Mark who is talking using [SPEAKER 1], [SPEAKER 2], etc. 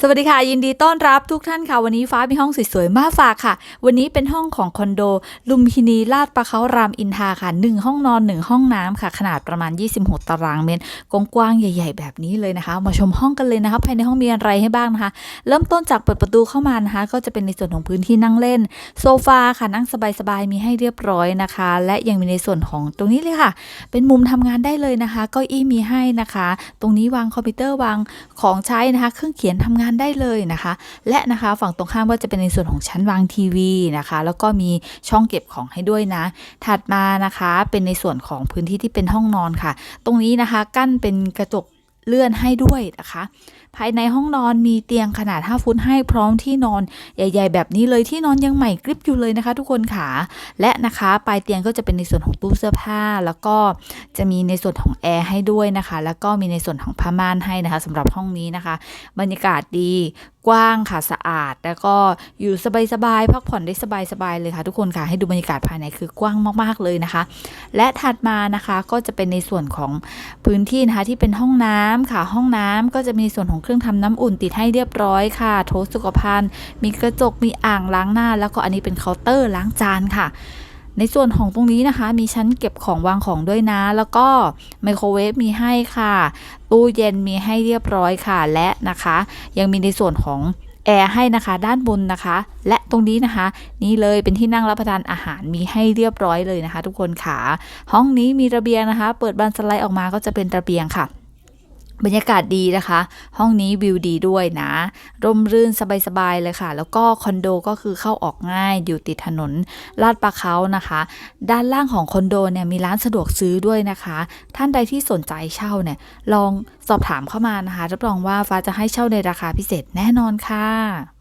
[SPEAKER 1] สวัสดีค่ะ ยินดีต้อนรับทุกท่านค่ะ วันนี้ฟ้ามีห้องสวยๆมาฝากค่ะ วันนี้เป็นห้องของคอนโด ลุมพินีลาดประเขารามอินทราค่ะ 1 ห้องนอน 1 ห้องน้ำค่ะ ขนาดประมาณ 26 ตารางเมตรกว้างๆใหญ่ ๆ แบบนี้เลยนะคะ มาชมห้องกันเลยนะคะภายในห้องมีอะไรให้บ้างนะคะ เริ่มต้นจากเปิดประตูเข้ามานะคะ ก็จะเป็นในส่วนของพื้นที่นั่งเล่น โซฟาค่ะนั่งสบายๆมีให้เรียบร้อยนะคะ และยังมีในส่วนของตรงนี้เลยค่ะ เป็นมุมทำงานได้เลยนะคะเก้าอี้มีให้นะคะ ตรงนี้วางคอมพิวเตอร์วางของใช้นะคะ เครื่องเขียนทำงานได้เลยนะคะ และนะคะฝั่งตรงข้ามก็จะเป็นในส่วนของชั้นวางทีวีนะคะ แล้วก็มีช่องเก็บของให้ด้วยนะ ถัดมานะคะเป็นในส่วนของพื้นที่ที่เป็นห้องนอนค่ะ ตรงนี้นะคะ กั้นเป็นกระจก เลื่อนให้ด้วยนะคะ ภายในห้องนอนมีเตียงขนาด 5 ฟุตให้พร้อมที่นอนใหญ่ ๆ แบบนี้เลยที่นอนยังใหม่กริบอยู่เลยนะคะ ทุกคนค่ะและนะคะปลายเตียงก็จะเป็นในส่วนของตู้เสื้อผ้า แล้วก็จะมีในส่วนของแอร์ให้ด้วยนะคะ แล้วก็มีในส่วนของผ้าม่านให้นะคะสำหรับห้องนี้นะคะ บรรยากาศดีกว้างค่ะสะอาด แล้วก็อยู่สบายๆพักผ่อนได้สบายๆเลยค่ะ ทุกคนค่ะให้ดูบรรยากาศภายในคือกว้างมากๆเลยนะคะ และถัดมานะคะก็จะเป็นในส่วนของพื้นที่นะคะที่เป็นห้องน้ำค่ะห้องน้ำก็จะมีส่วนของเครื่องทำน้ำอุ่นติดให้เรียบร้อยค่ะ โถสุขภัณฑ์ มีกระจกมีอ่างล้างหน้า แล้วก็อันนี้เป็นเคาน์เตอร์ล้างจานค่ะในส่วนของตรงนี้นะคะ มีชั้นเก็บของวางของด้วยนะ แล้วก็ไมโครเวฟมีให้ค่ะ ตู้เย็นมีให้เรียบร้อยค่ะ และนะคะ ยังมีในส่วนของแอร์ให้นะคะ ด้านบนนะคะ และตรงนี้นะคะ นี่เลยเป็นที่นั่งรับประทานอาหารมีให้เรียบร้อยเลยนะคะ ทุกคนค่ะ ห้องนี้มีระเบียงนะคะ เปิดบานสไลด์ออกมาก็จะเป็นระเบียงค่ะ บรรยากาศดีนะคะ ห้องนี้วิวดีด้วยนะ ร่มรื่นสบายๆเลยค่ะ แล้วก็คอนโดก็คือเข้าออกง่ายอยู่ติดถนนลาดปลาเขานะคะ ด้านล่างของคอนโดเนี่ยมีร้านสะดวกซื้อด้วยนะคะ ท่านใดที่สนใจเช่าเนี่ยลองสอบถามเข้ามานะคะรับรองว่าฟ้าจะให้เช่าในราคาพิเศษแน่นอนค่ะ